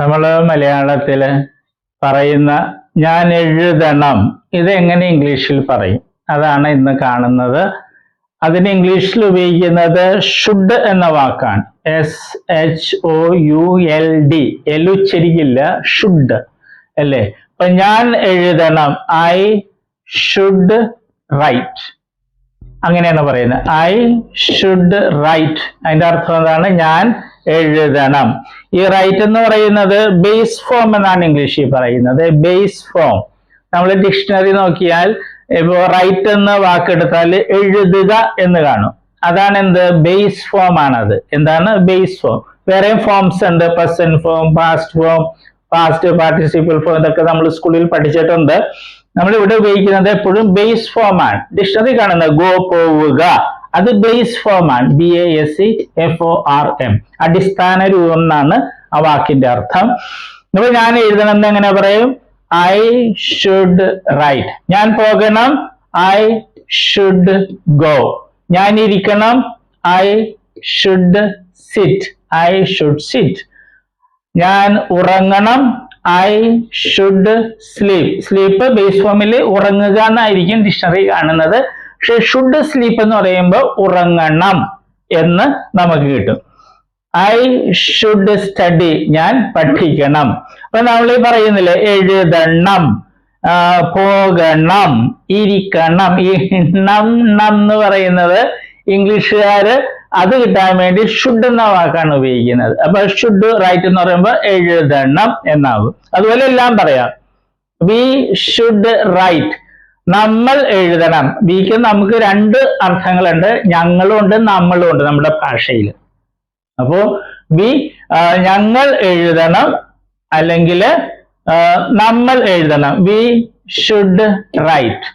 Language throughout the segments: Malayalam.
നമ്മൾ മലയാളത്തിൽ പറയുന്ന ഞാൻ എഴുതണം ഇതെങ്ങനെ ഇംഗ്ലീഷിൽ പറയും? അതാണ് ഇന്ന് കാണുന്നത്. അതിന് ഇംഗ്ലീഷിൽ ഉപയോഗിക്കുന്നത് ഷുഡ് എന്ന വാക്കാണ്. S H O U L D ഉച്ചരിക്കില്ല should അല്ലേ? അപ്പൊ ഞാൻ എഴുതണം ഐ ഷുഡ് റൈറ്റ് അങ്ങനെയാണ് പറയുന്നത്. ഐ ഷുഡ് റൈറ്റ് അതിന്റെ അർത്ഥം എന്താണ്? ഞാൻ എഴുതണം. ഈ റൈറ്റ് എന്ന് പറയുന്നത് ബേസ് ഫോം എന്നാണ് ഇംഗ്ലീഷിൽ പറയുന്നത്. ബേസ് ഫോം നമ്മൾ ഡിക്ഷണറി നോക്കിയാൽ ഇപ്പോ റൈറ്റ് എന്ന വാക്കെടുത്താൽ എഴുതുക എന്ന് കാണും. അതാണ് എന്ത് ബേസ് ഫോം ആണത്. എന്താണ്? ബേസ് ഫോം വേറെയും ഫോംസ് ഉണ്ട്. Present form past form past participle form ഇതൊക്കെ നമ്മൾ സ്കൂളിൽ പഠിച്ചിട്ടുണ്ട്. നമ്മൾ ഇവിടെ ഉപയോഗിക്കുന്നത് എപ്പോഴും ബേസ് ഫോം ആണ്. ഡിക്ഷണറി കാണുന്നത്. ഗോ പോവുക. അത് ബേസ് ഫോം ആണ്. B A S E F O R M അടിസ്ഥാന രൂപം എന്നാണ് ആ വാക്കിന്റെ അർത്ഥം. നമ്മൾ ഞാൻ എഴുതണം എങ്ങനെ പറയും? ഐ ഷുഡ് റൈറ്റ് ഞാൻ പോകണം. ഐ ഷുഡ് ഗോ ഞാൻ ഇരിക്കണം. I should sit I should sit ഞാൻ ഉറങ്ങണം. I should sleep sleep base ഫോമിൽ ഉറങ്ങുക എന്നായിരിക്കും ഡിക്ഷണറി കാണുന്നത്. പക്ഷെ ഷുഡ് സ്ലീപ്പ് എന്ന് പറയുമ്പോൾ ഉറങ്ങണം എന്ന് നമുക്ക് കിട്ടും. ഐ ഷുഡ് സ്റ്റഡി ഞാൻ പഠിക്കണം. അപ്പൊ നമ്മൾ ഈ പറയുന്നില്ലേ എഴുതണം പോകണം ഇരിക്കണം. ഈ ണം ണം എന്ന് പറയുന്നത് ഇംഗ്ലീഷുകാര് അത് കിട്ടാൻ വേണ്ടി ഷുഡ് എന്ന വാക്കാണ് ഉപയോഗിക്കുന്നത്. അപ്പൊ ഷുഡ് റൈറ്റ് എന്ന് പറയുമ്പോൾ എഴുതണം എന്നാവും. അതുപോലെ എല്ലാം പറയാം. വി ഷുഡ് റൈറ്റ് നമ്മൾ എഴുതണം. വിക്ക് നമുക്ക് രണ്ട് അർത്ഥങ്ങളുണ്ട്. ഞങ്ങളും ഉണ്ട് നമ്മളും ഉണ്ട് നമ്മുടെ ഭാഷയിൽ അപ്പോ വി ഞങ്ങൾ എഴുതണം അല്ലെങ്കിൽ നമ്മൾ എഴുതണം. We should write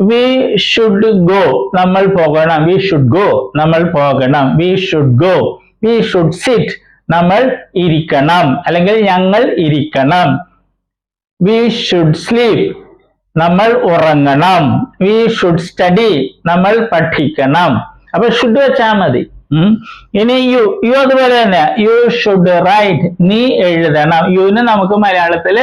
we should go നമ്മൾ പോകണം. വി ഷുഡ് ഗോ നമ്മൾ പോകണം. We should go we should sit നമ്മൾ ഇരിക്കണം. അല്ലെങ്കിൽ ഞങ്ങൾ ഇരിക്കണം. വി ഷുഡ് സ്ലീപ്പ് നമ്മൾ ഉറങ്ങണം. വി ഷുഡ് സ്റ്റഡി നമ്മൾ പഠിക്കണം. അപ്പൊ ഷുഡ് വെച്ചാൽ മതി. ഇനി യു യു അതുപോലെ തന്നെ യു ഷുഡ് റൈറ്റ് നീ എഴുതണം. യുവിന് നമുക്ക് മലയാളത്തിൽ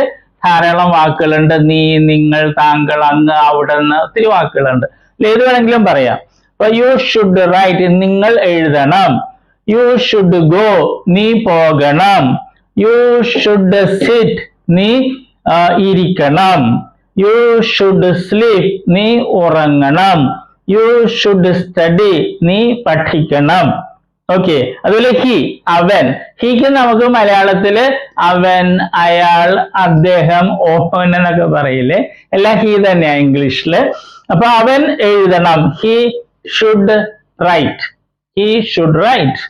ധാരാളം വാക്കുകളുണ്ട്. നീ നിങ്ങൾ താങ്കൾ അങ്ങ് അവിടെ നിന്ന് ഒത്തിരി വാക്കുകളുണ്ട്. ഏത് വേണമെങ്കിലും പറയാം. അപ്പൊ യു ഷുഡ് റൈറ്റ് നിങ്ങൾ എഴുതണം. യു ഷുഡ് ഗോ നീ പോകണം. യു ഷുഡ് സിറ്റ് നീ ഇരിക്കണം. യു ഷുഡ് സ്ലീപ് നീ ഉറങ്ങണം. യു ഷുഡ് സ്റ്റഡി നീ പഠിക്കണം. ഓക്കെ അതുപോലെ ഹി അവൻ. ഹിക്ക് നമുക്ക് മലയാളത്തിൽ അവൻ അയാൾ അദ്ദേഹം ഓഹൻ എന്നൊക്കെ പറയില്ലേ? എല്ലാം ഹി തന്നെയാ ഇംഗ്ലീഷിൽ. അപ്പൊ അവൻ എഴുതണം. He should write he should write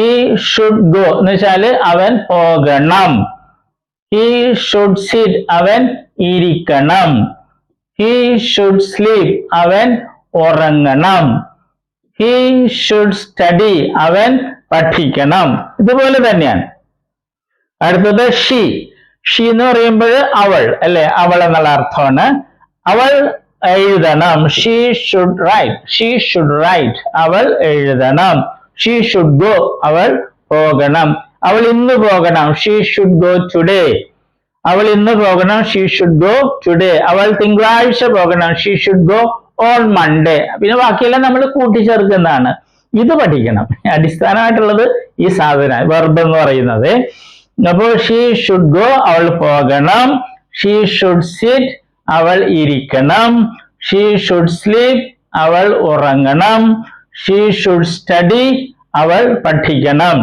he should go എന്ന് വെച്ചാൽ അവൻ പോകണം. ഹി ഷുഡ് സിറ്റ് അവൻ ഇരിക്കണം. ഹി ഷുഡ് സ്ലീപ് അവൻ ഉറങ്ങണം. ഹി ഷുഡ് സ്റ്റഡി അവൻ പഠിക്കണം. ഇതുപോലെ തന്നെയാണ്. അടുത്തത് ഷീ ഷീ എന്ന് പറയുമ്പോൾ അവൾ അല്ലെ? അവൾ എന്നുള്ള അർത്ഥമാണ്. അവൾ എഴുതണം. She should write she should write അവൾ എഴുതണം. ഷീ ഷുഡ് ഗോ അവൾ പോകണം. അവൾ ഇന്ന് പോകണം. ഷീ ഷുഡ് ഗോ ടുഡേ അവൾ ഇന്ന് പോകണം. ഷീ ഷുഡ് ഗോ ടുഡേ അവൾ തിങ്കളാഴ്ച പോകണം. She should go on Monday പിന്നെ ബാക്കിയെല്ലാം നമ്മൾ കൂട്ടിച്ചേർക്കുന്നതാണ്. ഇത് പഠിക്കണം. അടിസ്ഥാനമായിട്ടുള്ളത് ഈ സാധന വെർബ് എന്ന് പറയുന്നത്. അപ്പോൾ ഷീ ഷുഡ് ഗോ അവൾ പോകണം. ഷീ ഷുഡ് സിറ്റ് അവൾ ഇരിക്കണം. ഷീ ഷുഡ് സ്ലീപ് അവൾ ഉറങ്ങണം. ഷീ ഷുഡ് സ്റ്റഡി അവൾ പഠിക്കണം.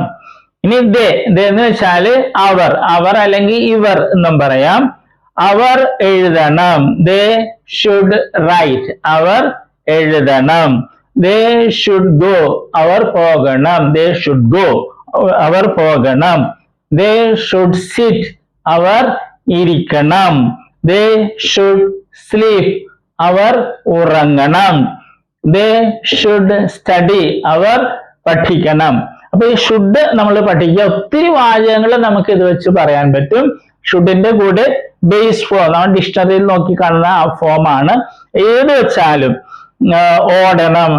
ഇനി ദേ ദേ എന്ന് വെച്ചാൽ അവർ അവർ അല്ലെങ്കിൽ ഇവർ എന്നും പറയാം. അവർ എഴുതണം. ദേ ഷുഡ് റൈറ്റ് അവർ എഴുതണം. ദേ ഷുഡ് ഗോ അവർ പോകണം. ദേ ഷുഡ് ഗോ അവർ പോകണം. ദേ ഷുഡ് സിറ്റ് അവർ ഇരിക്കണം. ദേ ഷുഡ് സ്ലീപ്പ് അവർ ഉറങ്ങണം. ദേ ഷുഡ് സ്റ്റഡി അവർ പഠിക്കണം. അപ്പൊ ഈ ഷുഡ് നമ്മൾ പഠിക്കുക. ഒത്തിരി വാചകങ്ങൾ നമുക്ക് ഇത് വെച്ച് പറയാൻ പറ്റും. ഷുഡിന്റെ കൂടെ ബേസ് ഫോം നമ്മൾ ഡിക്ഷണറിയിൽ നോക്കി കാണുന്ന ആ ഫോമാണ് ഏത് വെച്ചാലും ഓടണം.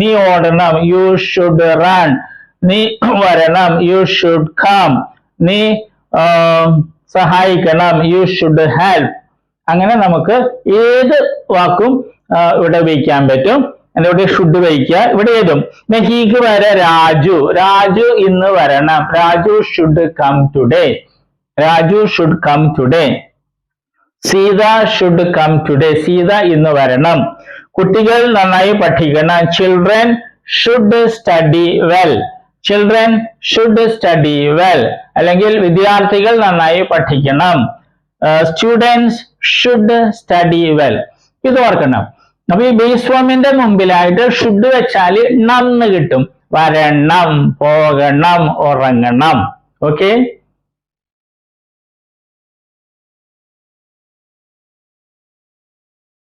നീ ഓടണം. യു ഷുഡ് റൺ നീ വരണം. യു ഷുഡ് കം നീ സഹായിക്കണം. യു ഷുഡ് ഹെൽപ്പ് അങ്ങനെ നമുക്ക് ഏത് വാക്കും ഇവിടെ ഉപയോഗിക്കാൻ പറ്റും. ഇവിടെ ഷുഡ് വഹിക്കുക ഇവിടെ ഏതും. ഹീക്ക് വരെ രാജു. രാജു ഇന്ന് വരണം. Raju should come today Raju should come today Sita should come today Sita ഇന്ന് വരണം. കുട്ടികൾ നന്നായി പഠിക്കണം. Children should study well children should study well അല്ലെങ്കിൽ വിദ്യാർത്ഥികൾ നന്നായി പഠിക്കണം. സ്റ്റുഡൻസ് ഷുഡ് സ്റ്റഡി വെൽ ഇത് ഓർക്കണം. അപ്പൊ ഈ ബേസ് ഫോമിന്റെ മുമ്പിലായിട്ട് ഷുഡ് വെച്ചാൽ നന്ന് കിട്ടും. വരണം പോകണം ഉറങ്ങണം. ഓക്കെ